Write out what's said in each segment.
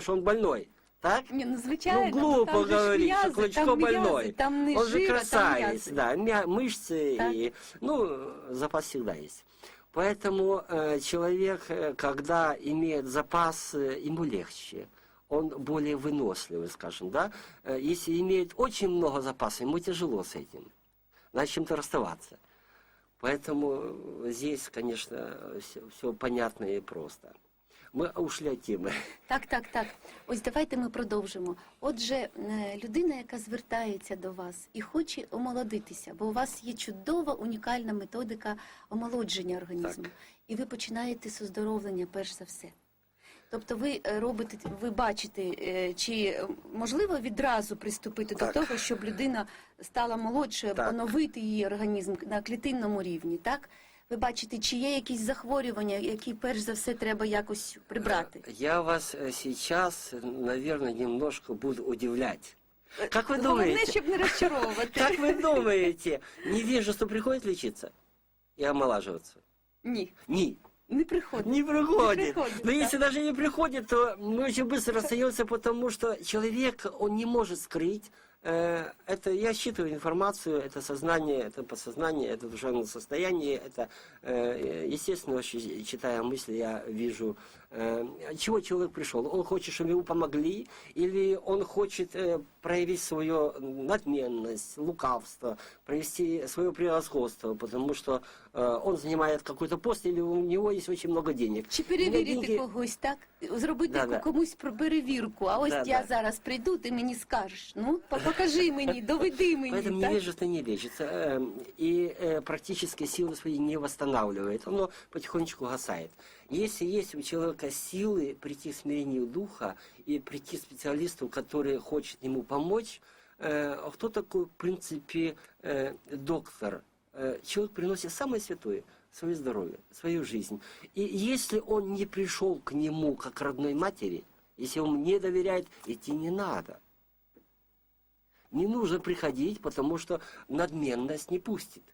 что он больной, так? Ні, ну звичайно, Ну, глупо там же ж говорить, что м'язи, Клычко там м'язи, больной. Там не Он же жир, а там красавец, м'язи. да, мя- мышцы Так. и, ну, запас всегда есть. Поэтому э, человек, э, когда имеет запас, э, ему легче. Он более выносливый, скажем, да. Э, Если имеет очень много запаса, ему тяжело с этим. Надо с чем-то расставаться. Поэтому э, здесь, конечно, все, понятно и просто. Мы ушли от темы. Так, так, так. Ось давайте ми продовжимо. Отже, е, людина, яка звертається до вас і хоче омолодитися, бо у вас є чудова унікальна методика омолодження організму, Так. і ви починаєте з оздоровлення перш за все. Тобто ви е, робите, ви бачите, е, чи можливо відразу приступити Так. до того, щоб людина стала молодшою, Так. оновити її організм на клітинному рівні, так? Ви бачите, чи є якісь захворювання, які перш за все треба якось прибрати? Я вас э, сейчас, наверное, немножко буду удивлять. Как вы Головне, думаете? щоб не розчаровувати. Как вы думаете, невежество приходит лечиться и омолаживаться? Ні, Не, не приходить. не приходит. Не приходит, Но да. если даже не приходит, то мы очень быстро расстаемся, потому что человек, он не может скрыть. э, Это я считываю информацию, это сознание, это подсознание, это душевное состояние, это, э, естественно, очень читая мысли, я вижу, э, чего человек пришел. Он хочет, чтобы ему помогли, или он хочет э, проявить свою надменность, лукавство, провести свое превосходство, потому что э, он занимает какой-то пост, или у него есть очень много денег. Чи У меня перевірити деньги- когось, так? Зробити Да, да. комусь про перевірку. А ось Да, я да. зараз прийду, ти мені скажеш. Ну, по- покажи мені, доведи мені. Поэтому так? невежество не лечится э, и э, практически силы свои не восстанавливает. Оно потихонечку гасает. Если есть у человека силы прийти к смирению духа и прийти к специалисту, который хочет ему помочь, э, кто такой, в принципе, э, доктор? Э, человек приносит самое святое свое здоровье, свою жизнь. И если он не пришел к нему как к родной матери, если он не доверяет, идти не надо. Не нужно приходить, потому что надменность не пустит.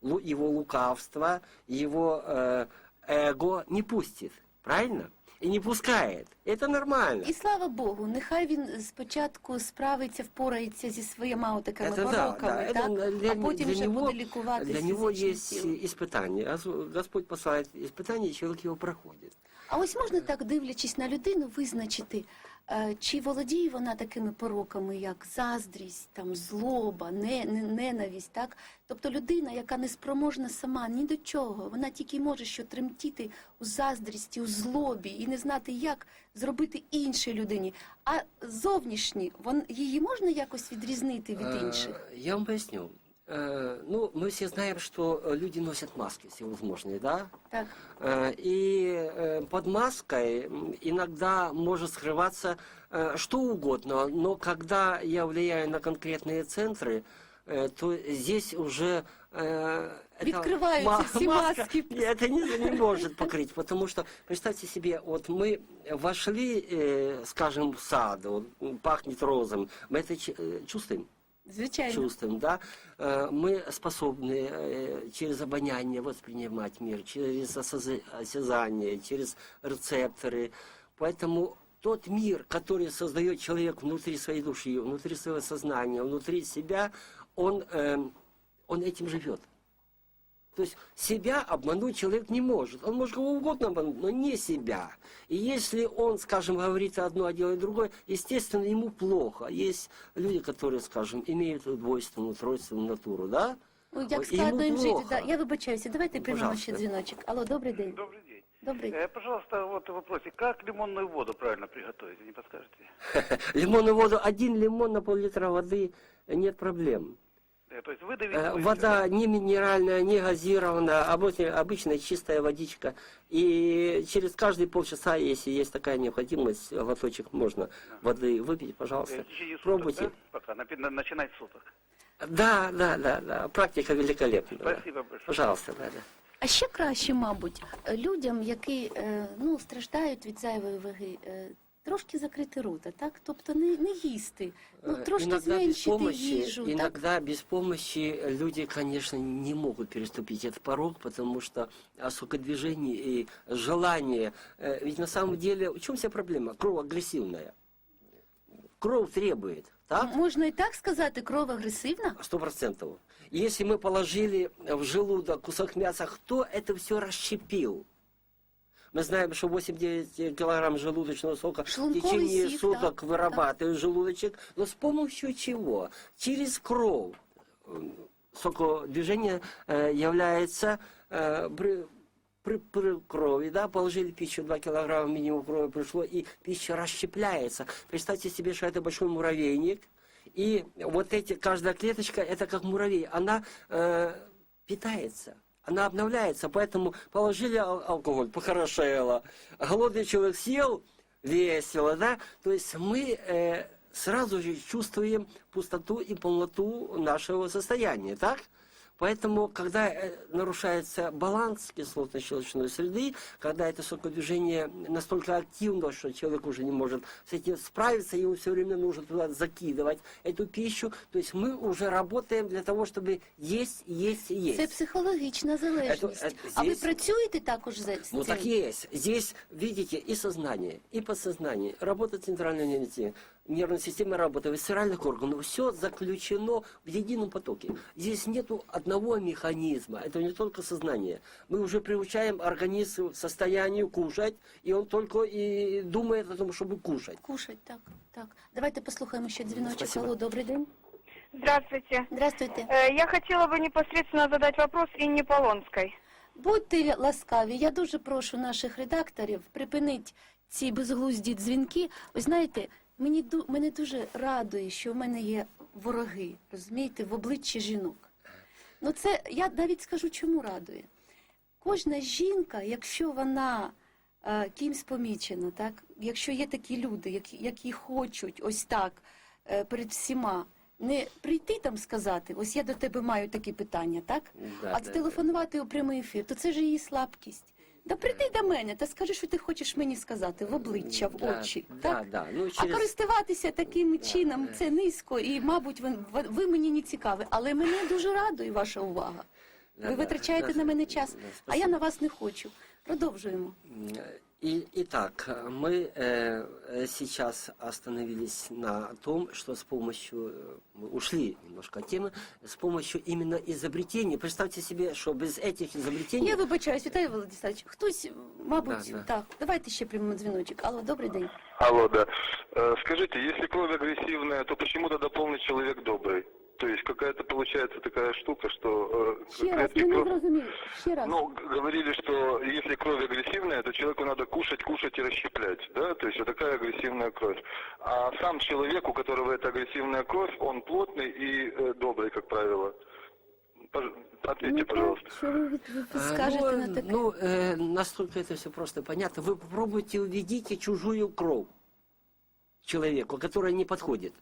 Его лукавство, его э, эго не пустит. Правильно? И не пускает. Это нормально. І слава Богу, нехай він спочатку справиться, впорається зі своїми отакими Это да, пороками, да. так? Это для, а потім для вже него, буде лікуватися. для него фізичним есть тілом. испытания. Гос- Господь посылает испытания, и человек его проходит. А ось можна так, дивлячись на людину, визначити, е, чи володіє вона такими пороками, як заздрість, там злоба, не, не- ненависть, так? Тобто людина, яка не спроможна сама ні до чого, вона тільки може що тремтіти у заздрісті, у злобі і не знати, як зробити іншій людині. А зовнішні, вон, її можна якось відрізнити від Э, інших? Я вам поясню. Э, Ну, мы все знаем, что э, люди носят маски всевозможные, да? Так. Э, И э, под маской м, иногда может скрываться э, что угодно, но когда я влияю на конкретные центры, э, то здесь уже э, это Відкриваються ма- всі маска, маски. Это не, не может покрыть, потому что, представьте себе, вот мы вошли, э, скажем, в сад, вот, м, пахнет розом, мы это ч- э, чувствуем? Звичайно. чувствуем, да, Э, мы способны э, через обоняние воспринимать мир, через осоза- осязание, через рецепторы. Поэтому тот мир, который создает человек внутри своей души, внутри своего сознания, внутри себя, он, э, он этим живет. То есть себя обмануть человек не может. Он может кого угодно обмануть, но не себя. И если он, скажем, говорит одно, а делает другое, естественно, ему плохо. Есть люди, которые, скажем, имеют двойственную, тройственную натуру, да? Ну, як Ой, складно йому жити. плохо. Да. Я вибачаюся, давайте приймемо Пожалуйста. ще дзвіночок. Алло, добрий день. Добрый день. Добрий. Э, пожалуйста, вот вопросик. Как лимонную воду правильно приготовить? Не подскажете? Лимонную воду, один лимон на пол-литра воды, нет проблем. Э, то есть выдавить... Э, будете, Вода не минеральная, не газированная, а обычная, обычная чистая водичка. И через каждые полчаса, если есть такая необходимость, глоточек можно воды выпить, да? пожалуйста. Э, в течение суток, Пробуйте. да? Пока, напи- на- начинать с суток. Да, да, да, да. Практика великолепна. да. Спасибо большое. Пожалуйста, да, да. А ще краще, мабуть, людям, які е, ну, страждають від зайвої ваги, е, трошки закрити рота, так? Тобто не, не їсти, ну Э, трошки иногда без зменшити помощи, їжу, так? иногда без помощи люди, конечно, не могут переступить этот порог, потому что движение и желание. э, Ведь на самом деле, в чем вся проблема? Кровь агрессивная. Кровь требует, так? Можна і так сказати, кров агресивна? Сто процентов. Если мы положили в желудок кусок мяса, кто это все расщепил? Мы знаем, что 8-9 килограмм желудочного сока в Шлунковый течение сив, суток да, вырабатывает желудочек. Но с помощью чего? Через кровь. М, Сокодвижение э, является э, при, при, при крови, да, положили пищу 2 килограмма минимум крови пришло, и пища расщепляется. Представьте себе, что это большой муравейник, и вот эти, каждая клеточка, это как муравей, она э, питается, она обновляется, поэтому положили ал- алкоголь, похорошело, голодный человек съел, весело, да, то есть мы э, сразу же чувствуем пустоту и полноту нашего состояния, так? Поэтому, когда э, нарушается баланс кислотно-щелочной среды, когда это сокодвижение настолько активно, что человек уже не может с этим справиться, ему все время нужно туда закидывать эту пищу, то есть мы уже работаем для того, чтобы есть, есть и есть. Це психологічна залежність. Це- це А ви здесь- працюєте також за з Ну цим? так есть. Здесь, видите, и сознание, и подсознание, работа центральной нервной системы, нервной системы работы, висцеральных органов, все заключено в едином потоке. Здесь нету одного механизма, это не только сознание. Мы уже приучаем организм к состоянию кушать, и он только и думает о том, чтобы кушать. Кушать, так, так. Давайте послухаємо ще дзвіночок. Спасибо. Алло, добрий день. Здравствуйте. Здравствуйте. Э, Я хотела бы непосредственно задать вопрос Инне Полонской. Будьте ласкаві, я дуже прошу наших редакторів припинити ці безглузді дзвінки. Ви знаєте, мені мене дуже радує, що в мене є вороги, розумієте, в обличчі жінок. Ну це я навіть скажу, чому радує. Кожна жінка, якщо вона е, кимсь помічена, так, якщо є такі люди, які, які хочуть ось так е, перед всіма. Не прийти там сказати, ось я до тебе маю такі питання, так? Да, а да, зателефонувати у прямий ефір, то це ж її слабкість. Да прийди до мене та скажи, що ти хочеш мені сказати в обличчя, в Да, очі. да, так? да. Ну, А користуватися таким чином це низько, і, мабуть, ви, ви- мені не цікаві. Але мене дуже радує ваша увага. Да, Ви да, витрачаєте да, на мене час, да, а я спасибо. на вас не хочу. Продовжуємо. И, итак, мы э, э, сейчас остановились на том, что с помощью, э, мы ушли немножко от темы, с помощью именно изобретений. Представьте себе, что без этих изобретений... Я вибачаюсь, Віталій Владиславович. Хтось, мабуть, Да, да. так. Давайте ще приймемо дзвіночок. Алло, добрий день. Алло, да. Э, Скажите, если кровь агрессивная, то почему тогда полный человек добрый? Получается такая штука, что э, Ще раз, ми не крови- зрозуміли. Ще раз. Ну, г- говорили, что если кровь агрессивная, то человеку надо кушать, кушать и расщеплять, да? То есть вот такая агрессивная кровь. А сам человек, у которого эта агрессивная кровь, он плотный и э, добрый, как правило. Пож- Ответьте, ну, пожалуйста. так, що ви, від- А, скажете ну, на таке? Ну, э, настолько это все просто понятно. Вы попробуйте уведите чужую кровь человеку, которая не подходит.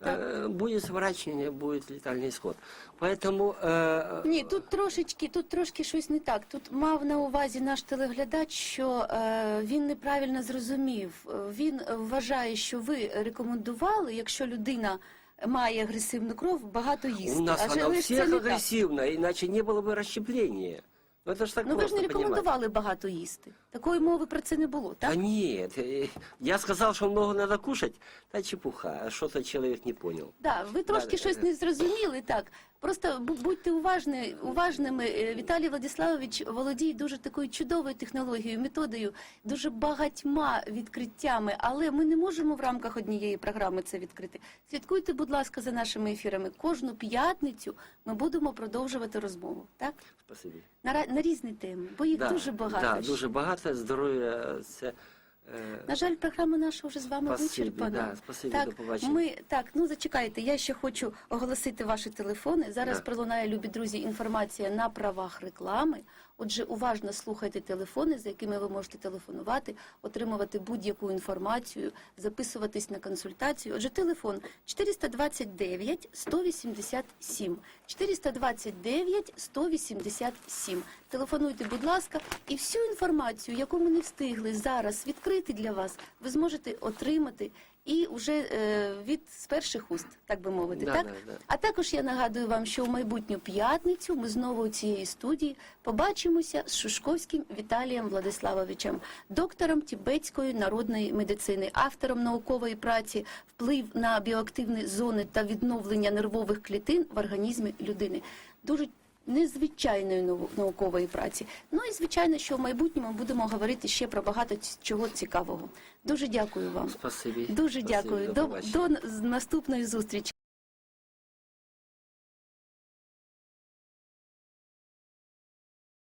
Э, Будет сворачивание, будет летальный исход. Поэтому... э, Ні, тут трошечки, тут трошки щось не так. Тут мав на увазі наш телеглядач, що е, він неправильно зрозумів. Е, Він вважає, що ви рекомендували, якщо людина має агресивну кров, багато їсти. У нас А она у але ж це всех не так. агрессивная, иначе не было бы расщепления. Ну, это ж так Ну ви ж просто не понимать. рекомендували багато їсти. Такої мови про це не було, Да так? нет, э, я сказал, что много надо кушать. Да чепуха, что-то человек не понял. Да, ви трошки Да, щось не зрозуміли, так. Просто бу- будьте уважні, уважними. Е, Віталій Владиславович володіє дуже такою чудовою технологією, методою, дуже багатьма відкриттями, але ми не можемо в рамках однієї програми це відкрити. Слідкуйте, будь ласка, за нашими ефірами. Кожну п'ятницю ми будемо продовжувати розмову, так? Спасибо. На, на різні теми, бо їх дуже багато. Да, дуже багато. Здоров'я це... е, На жаль, програма наша вже з вами Спасибі, вичерпана. да, спасибі, так, до побачення. Ми так, ну зачекайте. Я ще хочу оголосити ваші телефони. Зараз Да. пролунає, любі друзі, інформація на правах реклами. Отже, уважно слухайте телефони, за якими ви можете телефонувати, отримувати будь-яку інформацію, записуватись на консультацію. Отже, телефон 429 187. 429 187. Телефонуйте, будь ласка, і всю інформацію, яку ми не встигли зараз відкрити для вас, ви зможете отримати і вже е, від з перших уст, так би мовити. Да, так? да, да. А також я нагадую вам, що в майбутню п'ятницю ми знову у цієї студії побачимося з Шушковським Віталієм Владиславовичем, доктором тібетської народної медицини, автором наукової праці вплив на біоактивні зони та відновлення нервових клітин в організмі людини. Дуже незвичайної нау- наукової праці. Ну і звичайно, що в майбутньому будемо говорити ще про багато чого цікавого. Дуже дякую вам. Спасибі. Дуже Спасибі, дякую. До, до наступної зустрічі.